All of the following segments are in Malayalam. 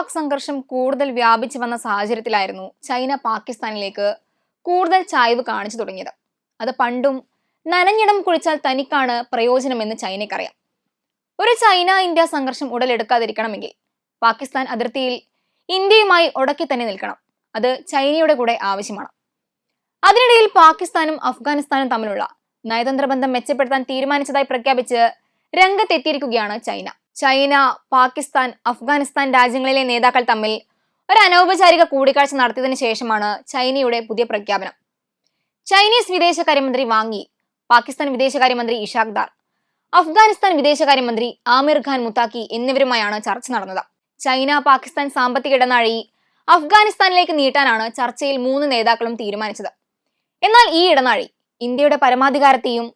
പാക് സംഘർഷം കൂടുതൽ വ്യാപിച്ചു വന്ന സാഹചര്യത്തിലായിരുന്നു ചൈന പാകിസ്ഥാനിലേക്ക് കൂടുതൽ ചായ്വ് കാണിച്ചു തുടങ്ങിയത്. അത് പണ്ടും നനഞ്ഞിടം കുഴിച്ചാൽ തനിക്കാണ് പ്രയോജനമെന്ന് ചൈനയ്ക്കറിയാം. ഒരു ചൈന ഇന്ത്യ സംഘർഷം ഉടലെടുക്കാതിരിക്കണമെങ്കിൽ പാകിസ്ഥാൻ അതിർത്തിയിൽ ഇന്ത്യയുമായി ഉടക്കി തന്നെ നിൽക്കണം. അത് ചൈനയുടെ കൂടെ ആവശ്യമാണ്. അതിനിടയിൽ പാകിസ്ഥാനും അഫ്ഗാനിസ്ഥാനും തമ്മിലുള്ള നയതന്ത്ര ബന്ധം മെച്ചപ്പെടുത്താൻ തീരുമാനിച്ചതായി പ്രഖ്യാപിച്ച് രംഗത്തെത്തിയിരിക്കുകയാണ് ചൈന. ചൈന പാകിസ്ഥാൻ അഫ്ഗാനിസ്ഥാൻ രാജ്യങ്ങളിലെ നേതാക്കൾ തമ്മിൽ ഒരു അനൗപചാരിക കൂടിക്കാഴ്ച നടത്തിയതിനു ശേഷമാണ് ചൈനയുടെ പുതിയ പ്രഖ്യാപനം. ചൈനീസ് വിദേശകാര്യമന്ത്രി വാങ്ങി പാകിസ്ഥാൻ വിദേശകാര്യമന്ത്രി ഇഷാഖ് ദാർ അഫ്ഗാനിസ്ഥാൻ വിദേശകാര്യമന്ത്രി ആമിർ ഖാൻ മുത്താക്കി എന്നിവരുമായാണ് ചർച്ച നടന്നത്. ചൈന പാകിസ്ഥാൻ സാമ്പത്തിക ഇടനാഴി അഫ്ഗാനിസ്ഥാനിലേക്ക് നീട്ടാനാണ് ചർച്ചയിൽ മൂന്ന് നേതാക്കളും തീരുമാനിച്ചത്. എന്നാൽ ഈ ഇടനാഴി ഇന്ത്യയുടെ പരമാധികാരത്തെയും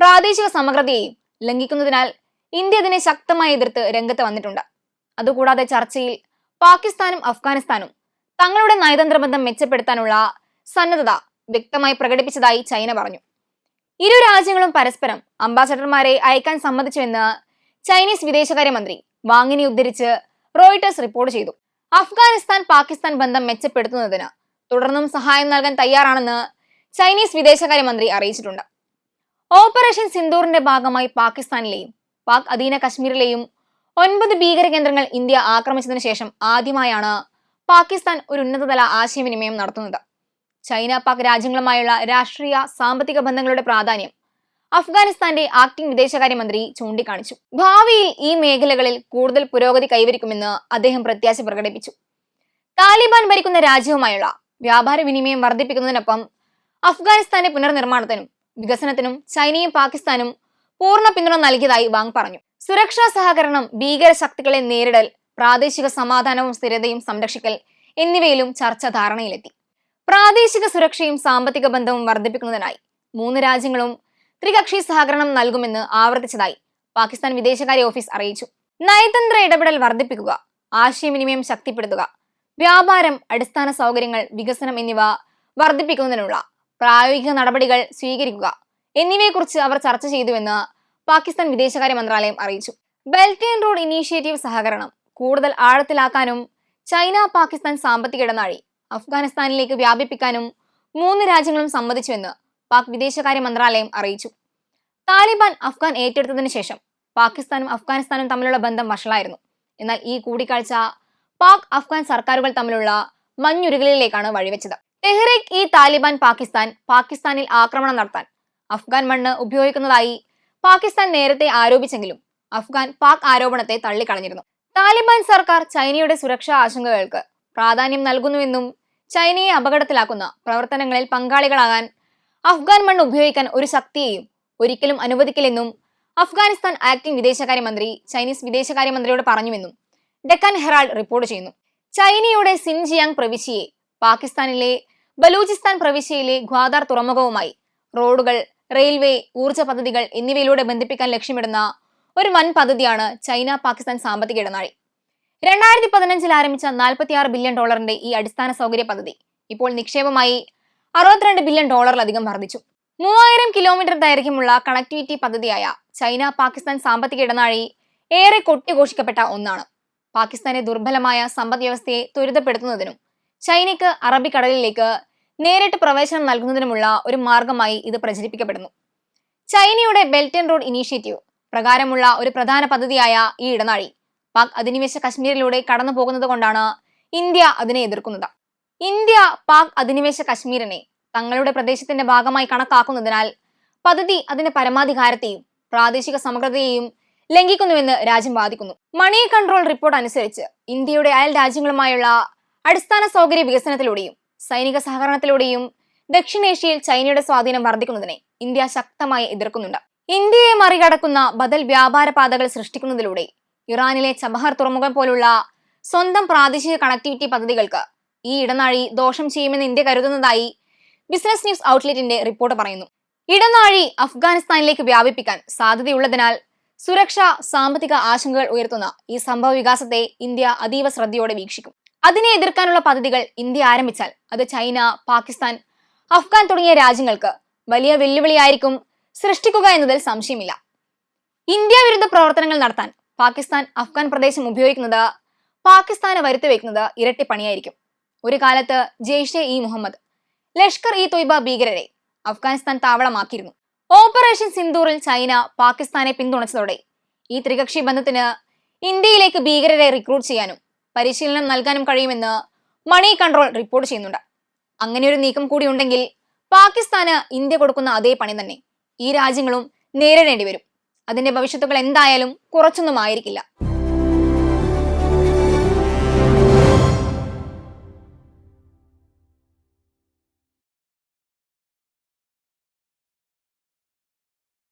പ്രാദേശിക സമഗ്രതയെയും ലംഘിക്കുന്നതിനാൽ ഇന്ത്യ അതിനെ ശക്തമായി എതിർത്ത് രംഗത്ത് വന്നിട്ടുണ്ട്. അതുകൂടാതെ ചർച്ചയിൽ പാകിസ്ഥാനും അഫ്ഗാനിസ്ഥാനും തങ്ങളുടെ നയതന്ത്ര ബന്ധം മെച്ചപ്പെടുത്താനുള്ള സന്നദ്ധത വ്യക്തമായി പ്രകടിപ്പിച്ചതായി ചൈന പറഞ്ഞു. ഇരു രാജ്യങ്ങളും പരസ്പരം അംബാസഡർമാരെ അയക്കാൻ സമ്മതിച്ചുവെന്ന് ചൈനീസ് വിദേശകാര്യമന്ത്രി വാങ്ങിനെ ഉദ്ധരിച്ച് റോയിട്ടേഴ്സ് റിപ്പോർട്ട് ചെയ്തു. അഫ്ഗാനിസ്ഥാൻ പാകിസ്ഥാൻ ബന്ധം മെച്ചപ്പെടുത്തുന്നതിന് തുടർന്നും സഹായം നൽകാൻ തയ്യാറാണെന്ന് ചൈനീസ് വിദേശകാര്യമന്ത്രി അറിയിച്ചിട്ടുണ്ട്. ഓപ്പറേഷൻ സിന്ദൂറിന്റെ ഭാഗമായി പാകിസ്ഥാനിലെയും പാക് അധീന കശ്മീരിലെയും ഒൻപത് ഭീകര കേന്ദ്രങ്ങൾ ഇന്ത്യ ആക്രമിച്ചതിനു ശേഷം ആദ്യമായാണ് പാകിസ്ഥാൻ ഒരു ഉന്നതതല ആശയവിനിമയം നടത്തുന്നത്. ചൈന പാക് രാജ്യങ്ങളുമായുള്ള രാഷ്ട്രീയ സാമ്പത്തിക ബന്ധങ്ങളുടെ പ്രാധാന്യം അഫ്ഗാനിസ്ഥാന്റെ ആക്ടിംഗ് വിദേശകാര്യമന്ത്രി ചൂണ്ടിക്കാണിച്ചു. ഭാവിയിൽ ഈ മേഖലകളിൽ കൂടുതൽ പുരോഗതി കൈവരിക്കുമെന്ന് അദ്ദേഹം പ്രത്യാശ പ്രകടിപ്പിച്ചു. താലിബാൻ ഭരിക്കുന്ന രാജ്യവുമായുള്ള വ്യാപാര വിനിമയം വർദ്ധിപ്പിക്കുന്നതിനൊപ്പം അഫ്ഗാനിസ്ഥാന്റെ പുനർനിർമ്മാണത്തിനും വികസനത്തിനും ചൈനയും പാകിസ്ഥാനും പൂർണ പിന്തുണ നൽകിയതായി വാങ് പറഞ്ഞു. സുരക്ഷാ സഹകരണം ഭീകര ശക്തികളെ നേരിടൽ പ്രാദേശിക സമാധാനവും സ്ഥിരതയും സംരക്ഷിക്കൽ എന്നിവയിലും ചർച്ച ധാരണയിലെത്തി. പ്രാദേശിക സുരക്ഷയും സാമ്പത്തിക ബന്ധവും വർദ്ധിപ്പിക്കുന്നതിനായി മൂന്ന് രാജ്യങ്ങളും ത്രികക്ഷി സഹകരണം നൽകുമെന്ന് ആവർത്തിച്ചതായി പാകിസ്ഥാൻ വിദേശകാര്യ ഓഫീസ് അറിയിച്ചു. നയതന്ത്ര ഇടപെടൽ വർദ്ധിപ്പിക്കുക ആശയവിനിമയം ശക്തിപ്പെടുത്തുക വ്യാപാരം അടിസ്ഥാന സൗകര്യങ്ങൾ വികസനം എന്നിവ വർദ്ധിപ്പിക്കുന്നതിനുള്ള പ്രായോഗിക നടപടികൾ സ്വീകരിക്കുക എന്നിവയെക്കുറിച്ച് അവർ ചർച്ച ചെയ്തുവെന്ന് പാകിസ്ഥാൻ വിദേശകാര്യ മന്ത്രാലയം അറിയിച്ചു. ബെൽറ്റ് ആൻഡ് റോഡ് ഇനീഷ്യേറ്റീവ് സഹകരണം. കൂടുതൽ ആഴത്തിലാക്കാനും ചൈന പാകിസ്ഥാൻ സാമ്പത്തിക ഇടനാഴി അഫ്ഗാനിസ്ഥാനിലേക്ക് വ്യാപിപ്പിക്കാനും മൂന്ന് രാജ്യങ്ങളും സമ്മതിച്ചുവെന്ന് പാക് വിദേശകാര്യ മന്ത്രാലയം അറിയിച്ചു. താലിബാൻ അഫ്ഗാൻ ഏറ്റെടുത്തതിനു ശേഷം പാകിസ്ഥാനും അഫ്ഗാനിസ്ഥാനും തമ്മിലുള്ള ബന്ധം വഷളായിരുന്നു. എന്നാൽ ഈ കൂടിക്കാഴ്ച പാക് അഫ്ഗാൻ സർക്കാരുകൾ തമ്മിലുള്ള മഞ്ഞുരുകലിലേക്കാണ് വഴിവെച്ചത്. തെഹ്റീക് ഇ താലിബാൻ പാകിസ്ഥാൻ പാകിസ്ഥാനിൽ ആക്രമണം നടത്താൻ അഫ്ഗാൻ മണ്ണ് ഉപയോഗിക്കുന്നതായി പാകിസ്ഥാൻ നേരത്തെ ആരോപിച്ചെങ്കിലും അഫ്ഗാൻ പാക് ആരോപണത്തെ തള്ളിക്കളഞ്ഞിരുന്നു. താലിബാൻ സർക്കാർ ചൈനയുടെ സുരക്ഷാ ആശങ്കകൾക്ക് പ്രാധാന്യം നൽകുന്നുവെന്നും ചൈനയെ അപകടത്തിലാക്കുന്ന പ്രവർത്തനങ്ങളിൽ പങ്കാളികളാകാൻ അഫ്ഗാൻ മണ്ണ് ഉപയോഗിക്കാൻ ഒരു ശക്തിയെയും ഒരിക്കലും അനുവദിക്കില്ലെന്നും അഫ്ഗാനിസ്ഥാൻ ആക്ടിംഗ് വിദേശകാര്യമന്ത്രി ചൈനീസ് വിദേശകാര്യമന്ത്രിയോട് പറഞ്ഞുവെന്നും ഡെക്കാൻ ഹെറാൾഡ് റിപ്പോർട്ട് ചെയ്യുന്നു. ചൈനയുടെ സിൻജിയാങ് പ്രവിശ്യയെ പാകിസ്ഥാനിലെ ബലൂചിസ്ഥാൻ പ്രവിശ്യയിലെ ഗ്വാദാർ തുറമുഖവുമായി റോഡുകൾ റെയിൽവേ ഊർജ പദ്ധതികൾ എന്നിവയിലൂടെ ബന്ധിപ്പിക്കാൻ ലക്ഷ്യമിടുന്ന ഒരു വൻ പദ്ധതിയാണ് ചൈന പാകിസ്ഥാൻ സാമ്പത്തിക ഇടനാഴി. രണ്ടായിരത്തി പതിനഞ്ചിൽ ആരംഭിച്ച നാൽപ്പത്തിയാറ് ബില്യൺ ഡോളറിന്റെ ഈ അടിസ്ഥാന സൗകര്യ പദ്ധതി ഇപ്പോൾ നിക്ഷേപമായി അറുപത്തിരണ്ട് ബില്യൺ ഡോളറിലധികം വർദ്ധിച്ചു. മൂവായിരം കിലോമീറ്റർ ദൈർഘ്യമുള്ള കണക്ടിവിറ്റി പദ്ധതിയായ ചൈന പാകിസ്ഥാൻ സാമ്പത്തിക ഇടനാഴി ഏറെ കൊട്ടിഘോഷിക്കപ്പെട്ട ഒന്നാണ്. പാകിസ്ഥാനെ ദുർബലമായ സമ്പദ് വ്യവസ്ഥയെ ത്വരിതപ്പെടുത്തുന്നതിനും ചൈനയ്ക്ക് അറബിക്കടലിലേക്ക് നേരിട്ട് പ്രവേശനം നൽകുന്നതിനുമുള്ള ഒരു മാർഗമായി ഇത് പ്രചരിപ്പിക്കപ്പെടുന്നു. ചൈനയുടെ ബെൽറ്റ് ആൻഡ് റോഡ് ഇനീഷ്യേറ്റീവ് പ്രകാരമുള്ള ഒരു പ്രധാന പദ്ധതിയായ ഈ ഇടനാഴി പാക് അധിനിവേശ കശ്മീരിലൂടെ കടന്നു പോകുന്നത് കൊണ്ടാണ് ഇന്ത്യ അതിനെ എതിർക്കുന്നത്. ഇന്ത്യ പാക് അധിനിവേശ കശ്മീരിനെ തങ്ങളുടെ പ്രദേശത്തിന്റെ ഭാഗമായി കണക്കാക്കുന്നതിനാൽ പദ്ധതി അതിന്റെ പരമാധികാരത്തെയും പ്രാദേശിക സമഗ്രതയെയും ലംഘിക്കുന്നുവെന്ന് രാജ്യം വാദിക്കുന്നു. മണി കൺട്രോൾ റിപ്പോർട്ട് അനുസരിച്ച് ഇന്ത്യയുടെ അയൽ രാജ്യങ്ങളുമായുള്ള അടിസ്ഥാന സൗകര്യ വികസനത്തിലൂടെയും സൈനിക സഹകരണത്തിലൂടെയും ദക്ഷിണേഷ്യയിൽ ചൈനയുടെ സ്വാധീനം വർദ്ധിക്കുന്നതിനെ ഇന്ത്യ ശക്തമായി എതിർക്കുന്നുണ്ട്. ഇന്ത്യയെ മറികടക്കുന്ന ബദൽ വ്യാപാര പാതകൾ സൃഷ്ടിക്കുന്നതിലൂടെ ഇറാനിലെ ചബഹർ തുറമുഖം പോലുള്ള സ്വന്തം പ്രാദേശിക കണക്ടിവിറ്റി പദ്ധതികൾക്ക് ഈ ഇടനാഴി ദോഷം ചെയ്യുമെന്ന് ഇന്ത്യ കരുതുന്നതായി ബിസിനസ് ന്യൂസ് ഔട്ട്ലെറ്റിന്റെ റിപ്പോർട്ട് പറയുന്നു. ഇടനാഴി അഫ്ഗാനിസ്ഥാനിലേക്ക് വ്യാപിപ്പിക്കാൻ സാധ്യതയുള്ളതിനാൽ സുരക്ഷ സാമ്പത്തിക ആശങ്കകൾ ഉയർത്തുന്ന ഈ സംഭവ വികാസത്തെ ഇന്ത്യ അതീവ ശ്രദ്ധയോടെ വീക്ഷിക്കും. അതിനെ എതിർക്കാനുള്ള പദ്ധതികൾ ഇന്ത്യ ആരംഭിച്ചാൽ അത് ചൈന പാകിസ്ഥാൻ അഫ്ഗാൻ തുടങ്ങിയ രാജ്യങ്ങൾക്ക് വലിയ വെല്ലുവിളിയായിരിക്കും സൃഷ്ടിക്കുക എന്നതിൽ സംശയമില്ല. ഇന്ത്യ വിരുദ്ധ പ്രവർത്തനങ്ങൾ നടത്താൻ പാകിസ്ഥാൻ അഫ്ഗാൻ പ്രദേശം ഉപയോഗിക്കുന്നത് പാകിസ്ഥാന് വരുത്തി വെക്കുന്നത് ഇരട്ടിപ്പണിയായിരിക്കും. ഒരു കാലത്ത് ജെയ്ഷെ ഇ മുഹമ്മദ് ലഷ്കർ ഇ തൊയ്ബ ഭീകരരെ അഫ്ഗാനിസ്ഥാൻ താവളമാക്കിയിരുന്നു. ഓപ്പറേഷൻ സിന്ദൂറിൽ ചൈന പാകിസ്ഥാനെ പിന്തുണച്ചതോടെ ഈ ത്രികക്ഷി ബന്ധത്തിന് ഇന്ത്യയിലേക്ക് ഭീകരരെ റിക്രൂട്ട് ചെയ്യാനും പരിശീലനം നൽകാനും കഴിയുമെന്ന് മണി കൺട്രോൾ റിപ്പോർട്ട് ചെയ്യുന്നുണ്ട്. അങ്ങനെ ഒരു നീക്കം കൂടി ഉണ്ടെങ്കിൽ പാകിസ്ഥാന് ഇന്ത്യ കൊടുക്കുന്ന അതേ പണി തന്നെ. ഈ രാജ്യങ്ങളും നേരിടേണ്ടി വരും. അതിന്റെ ഭവിഷ്യത്തുകൾ എന്തായാലും കുറച്ചൊന്നും ആയിരിക്കില്ല.